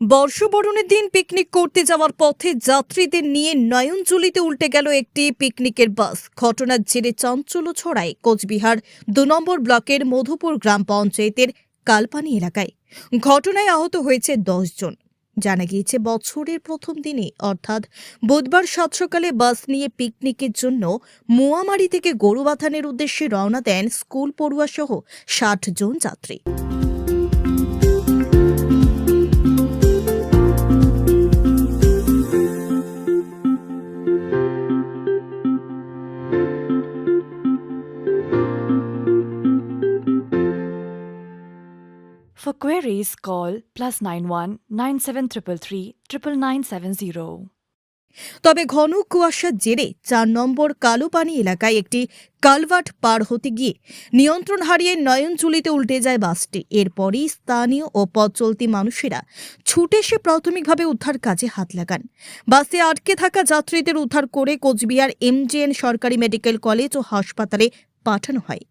বর্ষবরণের দিন পিকনিক করতে যাওয়ার পথে যাত্রীদের নিয়ে নয়নজুলিতে উল্টে গেল একটি পিকনিকের বাস। ঘটনার জেরে চাঞ্চল্য ছড়ায় কোচবিহার দু নম্বর ব্লকের মধুপুর গ্রাম পঞ্চায়েতের কালপানি এলাকায়। ঘটনায় আহত হয়েছে জন। জানা গিয়েছে, বছরের প্রথম দিনে, অর্থাৎ বুধবার সাত সকালে বাস নিয়ে পিকনিকের জন্য মোয়ামারি থেকে গরুবাথানের উদ্দেশ্যে রওনা দেন স্কুল পড়ুয়া সহ ষাট জন যাত্রী। For queries, call plus 91 9733 99970. তবে ঘন কুয়াশার জেরে চার নম্বর কালোপানি এলাকায় একটি কালভার্ট পার হতে গিয়ে নিয়ন্ত্রণ হারিয়ে নয়নচুলিতে উল্টে যায় বাসটি। এরপরই স্থানীয় ও পথ চলতি মানুষেরা ছুটে এসে প্রাথমিকভাবে উদ্ধার কাজে হাত লাগান। বাসে আটকে থাকা যাত্রীদের উদ্ধার করে কোচবিহার এমজেএন সরকারি মেডিকেল কলেজ ও হাসপাতালে পাঠানো হয়।